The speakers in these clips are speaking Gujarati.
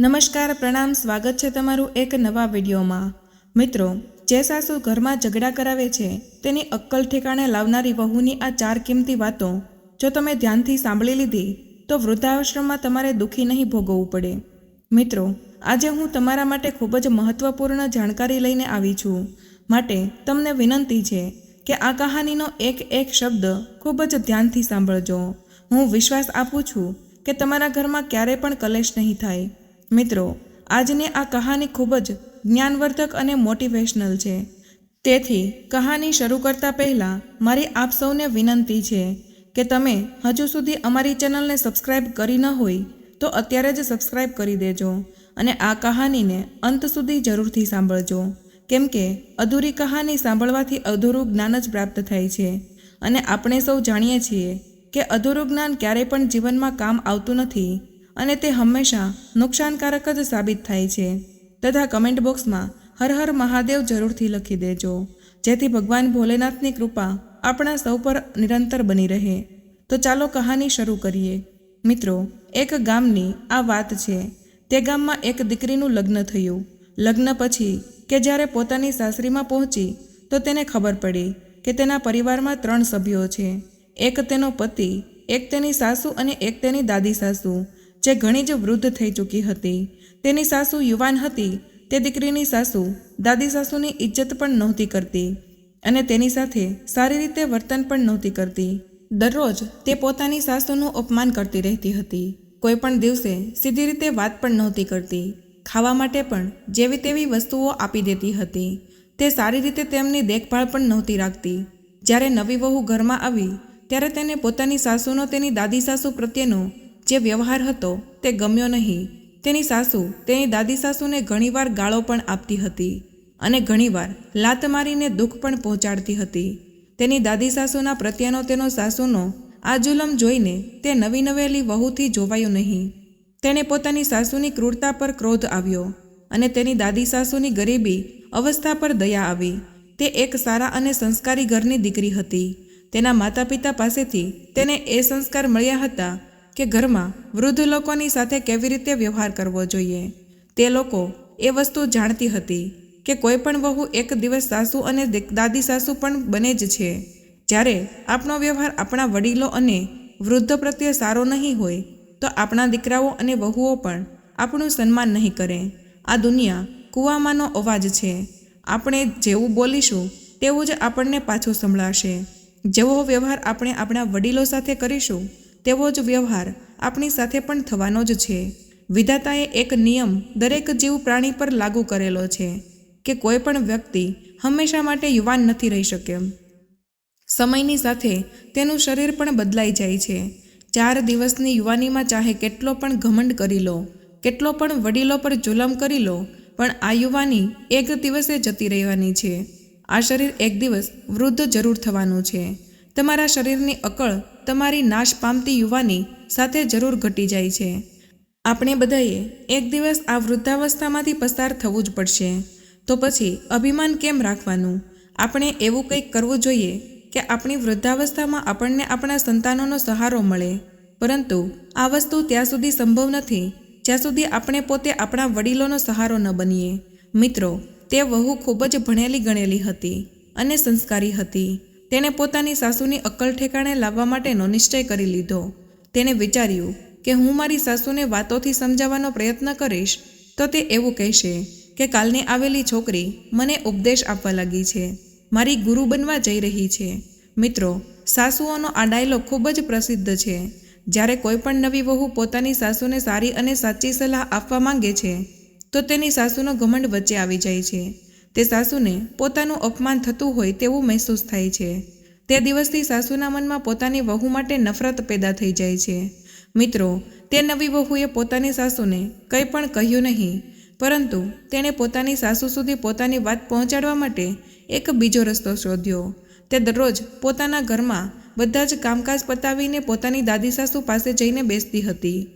નમસ્કાર, પ્રણામ, સ્વાગત છે તમારું એક નવા વિડીયોમાં. મિત્રો, જે સાસુ ઘરમાં ઝઘડા કરાવે છે, તેની અક્કલ ઠેકાણે લાવનારી વહુની આ ચાર કિંમતી વાતો, જો તમે ધ્યાનથી સાંભળી લીધી, તો વૃદ્ધાશ્રમમાં તમારે દુઃખી નહીં ભોગવવું પડે. મિત્રો, આજે હું તમારા માટે ખૂબ જ મહત્વપૂર્ણ જાણકારી લઈને આવી છું. માટે તમને વિનંતી છે કે આ કહાનીનો એક એક શબ્દ ખૂબ જ ધ્યાનથી સાંભળજો. હું વિશ્વાસ આપું છું કે તમારા ઘરમાં ક્યારેય પણ કલેશ નહીં થાય. મિત્રો, આજની આ કહાની ખૂબ જ જ્ઞાનવર્ધક અને મોટિવેશનલ છે. તેથી, કહાની શરૂ કરતા પહેલાં, મારી આપ સૌને વિનંતી છે કે તમે હજુ સુધી અમારી ચેનલને સબસ્ક્રાઇબ કરી ન હોય, તો અત્યારે જ સબસ્ક્રાઇબ કરી દેજો અને આ કહાનીને અંત સુધી જરૂરથી સાંભળજો. કેમ કે, અધૂરી કહાની સાંભળવાથી અધૂરું જ્ઞાન જ પ્રાપ્ત થાય છે અને આપણે સૌ જાણીએ છીએ કે અધૂરું જ્ઞાન ક્યારેય પણ જીવનમાં કામ આવતું નથી. અને તે હંમેશા નુકસાનકારક જ સાબિત થાય છે. તથા કમેન્ટ બોક્સમાં હર હર મહાદેવ જરૂરથી લખી દેજો. જેથી ભગવાન ભોલેનાથની કૃપા આપણા સૌ પર નિરંતર બની રહે. તો ચાલો કહાની શરૂ કરીએ. મિત્રો, એક ગામની આ વાત છે. તે ગામમાં એક દીકરીનું લગ્ન થયું. લગ્ન પછી કે જ્યારે પોતાની સાસરીમાં પહોંચી, તો તેને ખબર પડી કે તેના પરિવારમાં ત્રણ સભ્યો છે. એક તેનો પતિ, એક તેની સાસુ અને એક તેની દાદી સાસુ. જે ઘણી જ વૃદ્ધ થઈ ચૂકી હતી. તેની સાસુ યુવાન હતી. તે દીકરીની સાસુ, દાદી સાસુની ઇજ્જત પણ નહોતી કરતી અને તેની સાથે સારી રીતે વર્તન પણ નહોતી કરતી. દરરોજ તે પોતાની સાસુનું અપમાન કરતી રહેતી હતી. કોઈ પણ દિવસે સીધી રીતે વાત પણ નહોતી કરતી. ખાવા માટે પણ જેવી તેવી વસ્તુઓ આપી દેતી હતી. તે સારી રીતે તેમની દેખભાળ પણ નહોતી રાખતી. જ્યારે નવી વહુ ઘરમાં આવી, ત્યારે તેને પોતાની સાસુનો તેની દાદી સાસુ પ્રત્યેનો જે વ્યવહાર હતો તે ગમ્યો નહીં. તેની સાસુ તેની દાદી સાસુને ઘણીવાર ગાળો પણ આપતી હતી અને ઘણીવાર લાત મારીને દુઃખ પણ પહોંચાડતી હતી. તેની દાદી સાસુના પ્રત્યેનો તેનો સાસુનો આ જુલમ જોઈને તે નવી નવેલી વહુથી જોવાયું નહીં. તેણે પોતાની સાસુની ક્રૂરતા પર ક્રોધ આવ્યો અને તેની દાદી સાસુની ગરીબી અવસ્થા પર દયા આવી. તે એક સારા અને સંસ્કારી ઘરની દીકરી હતી. તેના માતા પિતા પાસેથી તેને એ સંસ્કાર મળ્યા હતા કે ઘરમાં વૃદ્ધ લોકોની સાથે કેવી રીતે વ્યવહાર કરવો જોઈએ? તે લોકો એ વસ્તુ જાણતી હતી કે કોઈ પણ વહુ એક દિવસ સાસુ અને દાદી સાસુ પણ બને જ છે. જ્યારે આપણો વ્યવહાર આપણા વડીલો અને વૃદ્ધ પ્રત્યે સારો નહીં હોય, તો આપણા દીકરાઓ અને વહુઓ પણ આપણું સન્માન નહીં કરે. આ દુનિયા કૂવામાંનો અવાજ છે. આપણે જેવું બોલીશું, તેવું જ આપણને પાછું સંભળાશે. જેવો વ્યવહાર આપણે આપણા વડીલો સાથે કરીશું તેવો જ વ્યવહાર આપણી સાથે પણ થવાનો જ છે. વિધાતાએ એક નિયમ દરેક જીવ પ્રાણી પર લાગુ કરેલો છે કે કોઈ પણ વ્યક્તિ હંમેશા માટે યુવાન નથી રહી શકે. સમયની સાથે તેનું શરીર પણ બદલાઈ જાય છે. ચાર દિવસની યુવાનીમાં ચાહે કેટલો પણ ઘમંડ કરી લો, કેટલો પણ વડીલો પર જુલમ કરી લો, પણ આ યુવાની એક દિવસે જતી રહેવાની છે. આ શરીર એક દિવસ વૃદ્ધ જરૂર થવાનું છે. તમારા શરીરની અકળ તમારી નાશ પામતી યુવાની સાથે જરૂર ઘટી જાય છે. આપણે બધાએ એક દિવસ આ વૃદ્ધાવસ્થામાંથી પસાર થવું જ પડશે. તો પછી અભિમાન કેમ રાખવાનું? આપણે એવું કંઈક કરવું જોઈએ કે આપણી વૃદ્ધાવસ્થામાં આપણને આપણા સંતાનોનો સહારો મળે. પરંતુ આ વસ્તુ ત્યાં સુધી સંભવ નથી, જ્યાં સુધી આપણે પોતે આપણા વડીલોનો સહારો ન બનીએ. મિત્રો, તે વહુ ખૂબ જ ભણેલી ગણેલી હતી અને સંસ્કારી હતી. તેણે પોતાની સાસુની અક્કલ ઠેકાણે લાવવા માટેનો નિશ્ચય કરી લીધો. તેણે વિચાર્યું કે હું મારી સાસુને વાતોથી સમજાવવાનો પ્રયત્ન કરીશ, તો તે એવું કહેશે કે કાલની આવેલી છોકરી મને ઉપદેશ આપવા લાગી છે. મારી ગુરુ બનવા જઈ રહી છે. મિત્રો, સાસુઓનો આ ડાયલોગ ખૂબ જ પ્રસિદ્ધ છે. જ્યારે કોઈ પણ નવી વહુ પોતાની સાસુને સારી અને સાચી સલાહ આપવા માંગે છે, તો તેની સાસુનો ઘમંડ વચ્ચે આવી જાય છે. તે સાસુને પોતાનું અપમાન થતું હોય તેવું મહેસૂસ થાય છે. તે દિવસથી સાસુના મનમાં પોતાની વહુ માટે નફરત પેદા થઈ જાય છે. મિત્રો, તે નવી વહુએ પોતાની સાસુને કંઈ પણ કહ્યું નહીં, પરંતુ તેણે પોતાની સાસુ સુધી પોતાની વાત પહોંચાડવા માટે એક બીજો રસ્તો શોધ્યો. તે દરરોજ પોતાના ઘરમાં બધા જ કામકાજ પતાવીને પોતાની દાદી સાસુ પાસે જઈને બેસતી હતી.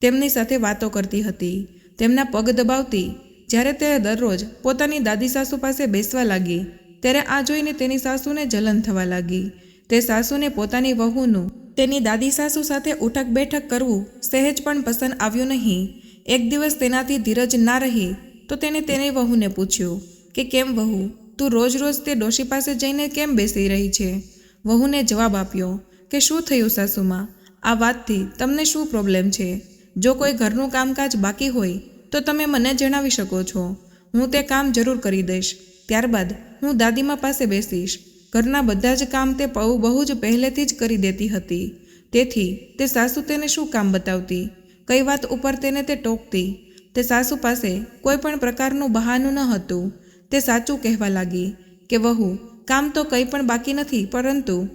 તેમની સાથે વાતો કરતી હતી. તેમના પગ દબાવતી જ્યારે તે દરરોજ પોતાની દાદી સાસુ પાસે બેસવા લાગી, ત્યારે આ જોઈને તેની સાસુને જલન થવા લાગી. તે સાસુને પોતાની વહુનું, તેની દાદી સાસુ સાથે ઉઠક બેઠક કરવું સહેજ પણ પસંદ આવ્યું નહીં. એક દિવસ તેનાથી ધીરજ ના રહી, તો તેણે તેની વહુને પૂછ્યું કે, કેમ વહુ? તું રોજ રોજ તે ડોશી પાસે જઈને કેમ બેસી રહી છે? વહુને જવાબ આપ્યો કે, શું થયું સાસુમાં? આ વાતથી તમને શું પ્રોબ્લેમ છે? જો કોઈ ઘરનું કામકાજ બાકી હોય તો તમે મને જણાવી શકો છો. હું તે કામ જરૂર કરી દઈશ. ત્યારબાદ હું દાદીમા પાસે બેસીશ. ઘરના બધા જ કામ તે પૌ બહુ જ પહેલેથી જ કરી દેતી હતી. તેથી તે સાસુ તેને શું કામ બતાવતી? કઈ વાત ઉપર તેને તે ટોકતી? તે સાસુ પાસે કોઈ પણ પ્રકારનું બહાનું ન હતું. તે સાચું કહેવા લાગી કે, વહુ, કામ તો કંઈ પણ બાકી નથી, પરંતુ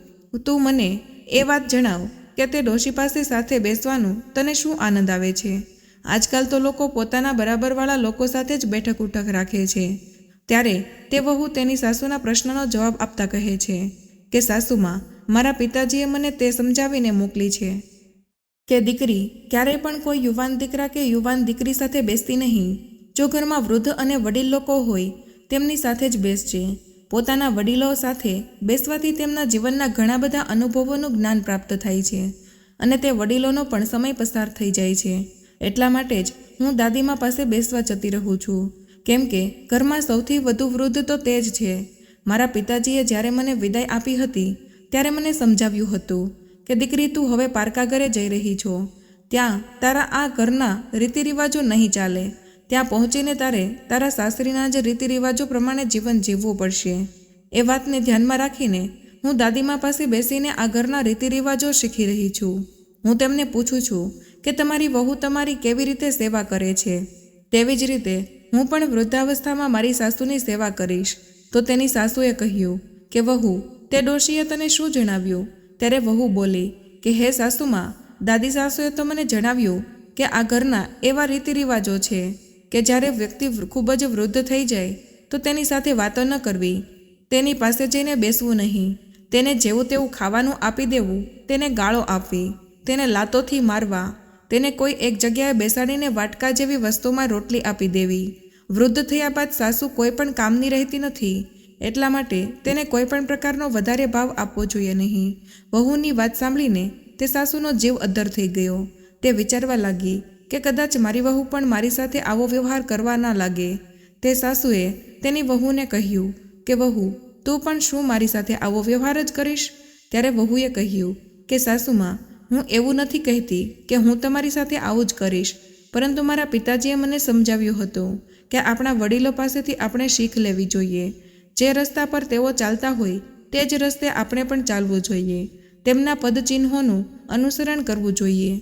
તું મને એ વાત જણાવ કે તે ડોશી પાસે સાથે બેસવાનું તને શું આનંદ આવે છે? આજકાલ તો લોકો પોતાના બરાબરવાળા લોકો સાથે જ બેઠક ઉઠક રાખે છે. ત્યારે તે વહુ તેની સાસુના પ્રશ્નનો જવાબ આપતા કહે છે કે, સાસુમાં, મારા પિતાજીએ મને તે સમજાવીને મોકલી છે કે, દીકરી, ક્યારેય પણ કોઈ યુવાન દીકરા કે યુવાન દીકરી સાથે બેસતી નહીં. જો ઘરમાં વૃદ્ધ અને વડીલ લોકો હોય, તેમની સાથે જ બેસજે. પોતાના વડીલો સાથે બેસવાથી તેમના જીવનના ઘણા બધા અનુભવોનું જ્ઞાન પ્રાપ્ત થાય છે અને તે વડીલોનો પણ સમય પસાર થઈ જાય છે. એટલા માટે જ હું દાદીમા પાસે બેસવા જતી રહું છું. કેમ કે ઘરમાં સૌથી વધુ વૃદ્ધ તો તે જ છે. મારા પિતાજીએ જ્યારે મને વિદાય આપી હતી, ત્યારે મને સમજાવ્યું હતું કે, દીકરી, તું હવે પારકા ઘરે જઈ રહી છો. ત્યાં તારા આ ઘરના રીતિરિવાજો નહીં ચાલે. ત્યાં પહોંચીને તારે તારા સાસરીના જ રીતિરિવાજો પ્રમાણે જીવન જીવવું પડશે. એ વાતને ધ્યાનમાં રાખીને હું દાદીમા પાસે બેસીને આ ઘરના રીતિરિવાજો શીખી રહી છું. હું તેમને પૂછું છું કે તમારી વહુ તમારી કેવી રીતે સેવા કરે છે? તેવી જ રીતે, હું પણ વૃદ્ધાવસ્થામાં મારી સાસુની સેવા કરીશ. તો તેની સાસુએ કહ્યું કે, વહુ, તે ડોશીએ તને શું જણાવ્યું? ત્યારે વહુ બોલી કે, હે સાસુમાં, દાદી સાસુએ તો મને જણાવ્યું કે આ ઘરના એવા રીતિરિવાજો છે કે જ્યારે વ્યક્તિ ખૂબ જ વૃદ્ધ થઈ જાય, તો તેની સાથે વાતો ન કરવી. તેની પાસે જઈને બેસવું નહીં. તેને જેવું તેવું ખાવાનું આપી દેવું, તેને ગાળો આપવી, તેને લાતોથી મારવા તેને કોઈ એક જગ્યાએ બેસાડીને વાટકા જેવી વસ્તુમાં રોટલી આપી દેવી. વૃદ્ધ થયા બાદ સાસુ કોઈ પણ કામની રહેતી નથી. એટલા માટે તેને કોઈ પણ પ્રકારનો વધારે ભાવ આપવો જોઈએ નહીં. વહુની વાત સાંભળીને તે સાસુનો જીવ અદ્ધર થઈ ગયો. તે વિચારવા લાગી કે કદાચ મારી વહુ પણ મારી સાથે આવો વ્યવહાર કરવા ના લાગે. તે સાસુએ તેની વહુને કહ્યું કે, વહુ, તું પણ શું મારી સાથે આવો વ્યવહાર જ કરીશ? ત્યારે વહુએ કહ્યું કે, સાસુમાં હું એવું નથી કહેતી કે હું તમારી સાથે આવું જ કરીશ, પરંતુ મારા પિતાજીએ મને સમજાવ્યું હતું કે આપણા વડીલો પાસેથી આપણે શીખ લેવી જોઈએ. જે રસ્તા પર તેઓ ચાલતા હોય, તે જ રસ્તે આપણે પણ ચાલવું જોઈએ. તેમના પદચિહ્નોનું અનુસરણ કરવું જોઈએ.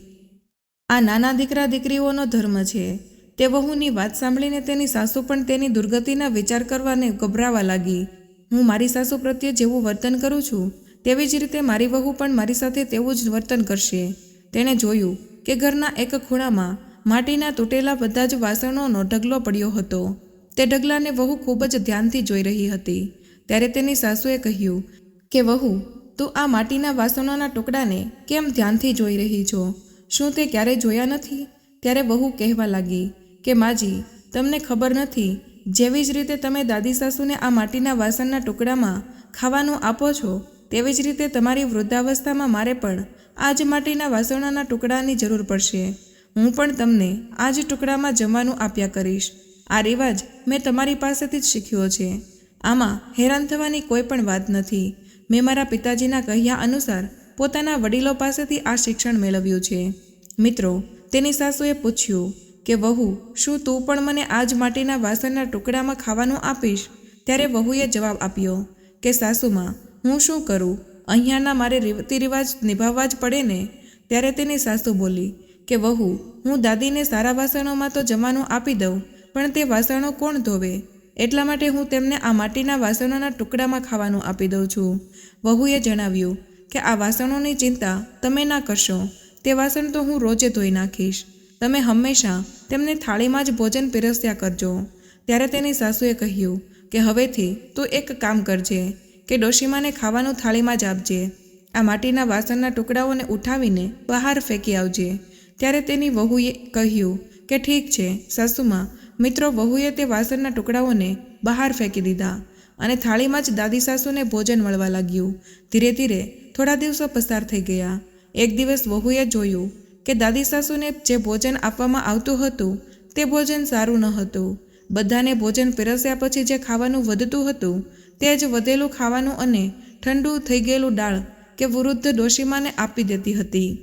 આ નાના દીકરા દીકરીઓનો ધર્મ છે. તે વહુની વાત સાંભળીને તેની સાસુ પણ તેની દુર્ગતિના વિચાર કરવાને ગભરાવા લાગી. હું મારી સાસુ પ્રત્યે જેવું વર્તન કરું છું? તેવી જ રીતે મારી વહુ પણ મારી સાથે તેવું જ વર્તન કરશે. તેણે જોયું કે ઘરના એક ખૂણામાં માટીના તૂટેલા બધા જ વાસણોનો ઢગલો પડ્યો હતો. તે ઢગલાને વહુ ખૂબ જ ધ્યાનથી જોઈ રહી હતી. ત્યારે તેની સાસુએ કહ્યું કે, વહુ, તું આ માટીના વાસણોના ટુકડાને કેમ ધ્યાનથી જોઈ રહી છો? શું તે ક્યારેય જોયા નથી? ત્યારે વહુ કહેવા લાગી કે, માજી, તમને ખબર નથી, જેવી જ રીતે તમે દાદી સાસુને આ માટીના વાસણના ટુકડામાં ખાવાનું આપો છો તેવી જ રીતે તમારી વૃદ્ધાવસ્થામાં મારે પણ આ જ માટીના વાસણોના ટુકડાની જરૂર પડશે. હું પણ તમને આ જ ટુકડામાં જમવાનું આપ્યા કરીશ. આ રિવાજ મેં તમારી પાસેથી જ શીખ્યો છે. આમાં હેરાન થવાની કોઈ પણ વાત નથી. મેં મારા પિતાજીના કહ્યા અનુસાર પોતાના વડીલો પાસેથી આ શિક્ષણ મેળવ્યું છે. મિત્રો, તેની સાસુએ પૂછ્યું કે, વહુ, શું તું પણ મને આ જ માટીના વાસણના ટુકડામાં ખાવાનું આપીશ? ત્યારે વહુએ જવાબ આપ્યો કે, સાસુમાં હું શું કરું? અહીંયાના મારે રીતિ રિવાજ નિભાવવા જ પડે ને? ત્યારે તેની સાસુ બોલી કે, વહુ, હું દાદીને સારા વાસણોમાં તો જમવાનું આપી દઉં, પણ તે વાસણો કોણ ધોવે? એટલા માટે હું તેમને આ માટીના વાસણોના ટુકડામાં ખાવાનું આપી દઉં છું. વહુએ જણાવ્યું કે, આ વાસણોની ચિંતા તમે ના કરશો. તે વાસણ તો હું રોજે ધોઈ નાખીશ. તમે હંમેશા તેમને થાળીમાં જ ભોજન પીરસ્યા કરજો. ત્યારે તેની સાસુએ કહ્યું કે, હવેથી તું એક કામ કરજે. કે ડોશીમાને ખાવાનું થાળીમાં જ આપજે. આ માટીના વાસણના ટુકડાઓને ઉઠાવીને બહાર ફેંકી આવજે. ત્યારે તેની વહુએ કહ્યું કે ઠીક છે, સાસુમાં, મિત્રો વહુએ તે વાસણના ટુકડાઓને બહાર ફેંકી દીધા અને થાળીમાં જ દાદી સાસુને ભોજન મળવા લાગ્યું. ધીરે ધીરે થોડા દિવસો પસાર થઈ ગયા. એક દિવસ વહુએ જોયું કે દાદી સાસુને જે ભોજન આપવામાં આવતું હતું તે ભોજન સારું ન હતું. બધાને ભોજન પીરસ્યા પછી જે ખાવાનું વધતું હતું તે જ વધેલું ખાવાનું અને ઠંડુ થઈ ગયેલું દાળ કે વૃદ્ધ ડોશીમાને આપી દેતી હતી.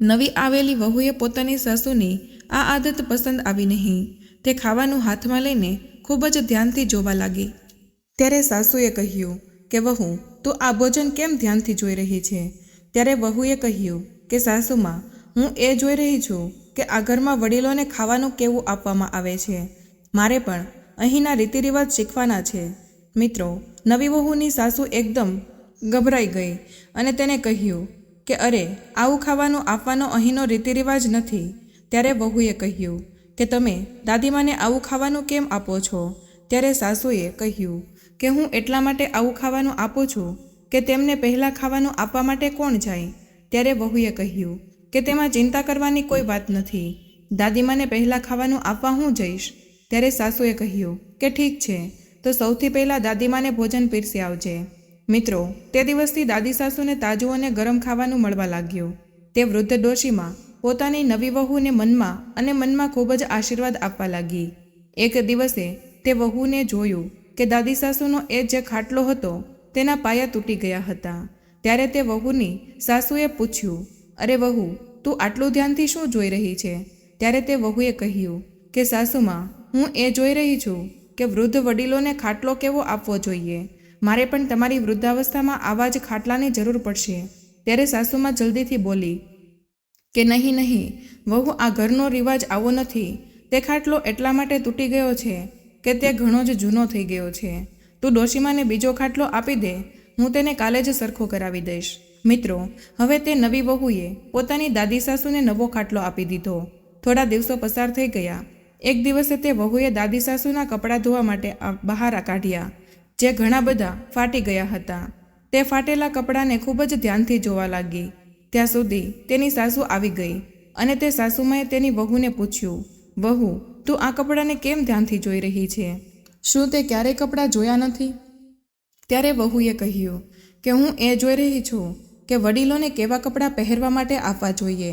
નવી આવેલી વહુએ પોતાની સાસુની આ આદત પસંદ આવી નહીં. તે ખાવાનું હાથમાં લઈને ખૂબ જ ધ્યાનથી જોવા લાગી. ત્યારે સાસુએ કહ્યું કે, વહુ, તું આ ભોજન કેમ ધ્યાનથી જોઈ રહી છે? ત્યારે વહુએ કહ્યું કે, સાસુમાં, હું એ જોઈ રહી છું કે આ ઘરમાં વડીલોને ખાવાનું કેવું આપવામાં આવે છે. મારે પણ અહીંના રીતિરિવાજ શીખવાના છે. મિત્રો, નવી વહુની સાસુ એકદમ ગભરાઈ ગઈ અને તેને કહ્યું કે, અરે, આવું ખાવાનું આપવાનો અહીંનો રીતિરિવાજ નથી. ત્યારે વહુએ કહ્યું કે, તમે દાદીમાને આવું ખાવાનું કેમ આપો છો? ત્યારે સાસુએ કહ્યું કે, હું એટલા માટે આવું ખાવાનું આપું છું કે તેમને પહેલાં ખાવાનું આપવા માટે કોણ જાય? ત્યારે વહુએ કહ્યું કે, તેમાં ચિંતા કરવાની કોઈ વાત નથી. દાદીમાને પહેલાં ખાવાનું આપવા હું જઈશ. ત્યારે સાસુએ કહ્યું કે, ઠીક છે. તો સૌથી પહેલાં દાદીમાને ભોજન પીરસી આવજે. મિત્રો, તે દિવસથી દાદી સાસુને તાજું અને ગરમ ખાવાનું મળવા લાગ્યું. તે વૃદ્ધ ડોશીમાં પોતાની નવી વહુને મનમાં અને મનમાં ખૂબ જ આશીર્વાદ આપવા લાગી. એક દિવસે તે વહુને જોયું કે દાદી સાસુનો એ જે ખાટલો હતો તેના પાયા તૂટી ગયા હતા. ત્યારે તે વહુની સાસુએ પૂછ્યું, અરે વહુ, તું આટલું ધ્યાનથી શું જોઈ રહી છે? ત્યારે તે વહુએ કહ્યું કે, સાસુમાં, હું એ જોઈ રહી છું કે વૃદ્ધ વડીલોને ખાટલો કેવો આપવો જોઈએ? મારે પણ તમારી વૃદ્ધાવસ્થામાં આવા જ ખાટલાની જરૂર પડશે. ત્યારે સાસુમાં જલ્દીથી બોલી, કે નહીં નહીં, વહુ, આ ઘરનો રિવાજ આવો નથી. તે ખાટલો એટલા માટે તૂટી ગયો છે કે તે ઘણો જ જૂનો થઈ ગયો છે. તું ડોશીમાને બીજો ખાટલો આપી દે. હું તેને કાલે જ સરખો કરાવી દઈશ. મિત્રો, હવે તે નવી વહુએ પોતાની દાદી સાસુને નવો ખાટલો આપી દીધો. થોડા દિવસો પસાર થઈ ગયા. એક દિવસે તે વહુએ દાદી સાસુના કપડાં ધોવા માટે બહાર કાઢ્યા, જે ઘણા બધા ફાટી ગયા હતા. તે ફાટેલા કપડાંને ખૂબ જ ધ્યાનથી જોવા લાગી. ત્યાં સુધી તેની સાસુ આવી ગઈ અને તે સાસુમાએ તેની વહુને પૂછ્યું, વહુ, તું આ કપડાંને કેમ ધ્યાનથી જોઈ રહી છે? શું તે ક્યારેય કપડાં જોયા નથી? ત્યારે વહુએ કહ્યું, કે હું એ જોઈ રહી છું કે વડીલોને કેવા કપડાં પહેરવા માટે આપવા જોઈએ.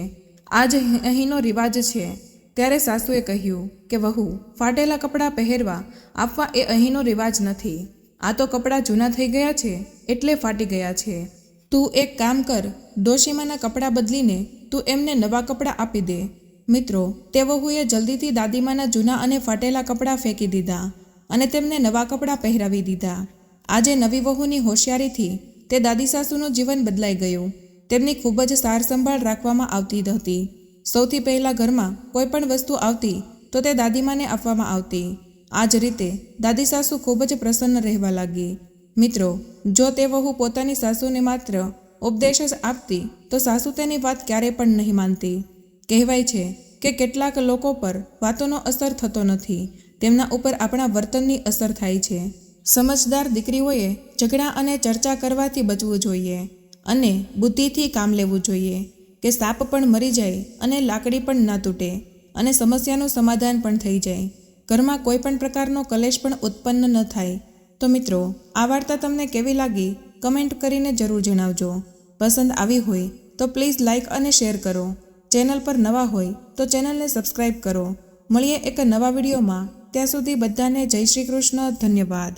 આ જ અહીંનો રિવાજ છે. ત્યારે સાસુએ કહ્યું કે, વહુ, ફાટેલા કપડાં પહેરવા આપવા એ અહીંનો રિવાજ નથી. આ તો કપડાં જૂના થઈ ગયા છે, એટલે ફાટી ગયા છે. તું એક કામ કર, ડોશીમાના કપડાં બદલીને તું એમને નવા કપડાં આપી દે. મિત્રો, તે વહુએ જલ્દીથી દાદીમાના જૂના અને ફાટેલા કપડાં ફેંકી દીધા અને તેમને નવા કપડાં પહેરાવી દીધા. આજે નવી વહુની હોશિયારીથી તે દાદી સાસુનું જીવન બદલાઈ ગયું. તેમની ખૂબ જ સાર સંભાળ રાખવામાં આવતી હતી. સૌથી પહેલાં ઘરમાં કોઈ પણ વસ્તુ આવતી, તો તે દાદીમાને આપવામાં આવતી. આ જ રીતે દાદી સાસુ ખૂબ જ પ્રસન્ન રહેવા લાગી. મિત્રો, જો તે વહુ પોતાની સાસુને માત્ર ઉપદેશ જ આપતી, તો સાસુ તેની વાત ક્યારેય પણ નહીં માનતી. કહેવાય છે કે કેટલાક લોકો પર વાતોનો અસર થતો નથી. તેમના ઉપર આપણા વર્તનની અસર થાય છે. સમજદાર દીકરીઓએ ઝઘડા અને ચર્ચા કરવાથી બચવું જોઈએ અને બુદ્ધિથી કામ લેવું જોઈએ. કે સાપ પણ મરી જાય અને લાકડી પણ ના તૂટે અને સમસ્યાનું સમાધાન પણ થઈ જાય. ઘરમાં કોઈ પણ પ્રકારનો કલેશ પણ ઉત્પન્ન ન થાય. તો મિત્રો, આ વાર્તા તમને કેવી લાગી? કમેન્ટ કરીને જરૂર જણાવજો. પસંદ આવી હોય તો પ્લીઝ લાઇક અને શેર કરો. ચેનલ પર નવા હોય તો ચેનલને સબસ્ક્રાઈબ કરો. મળીએ એક નવા વિડીયોમાં. ત્યાં સુધી બધાને જય શ્રી કૃષ્ણ. ધન્યવાદ.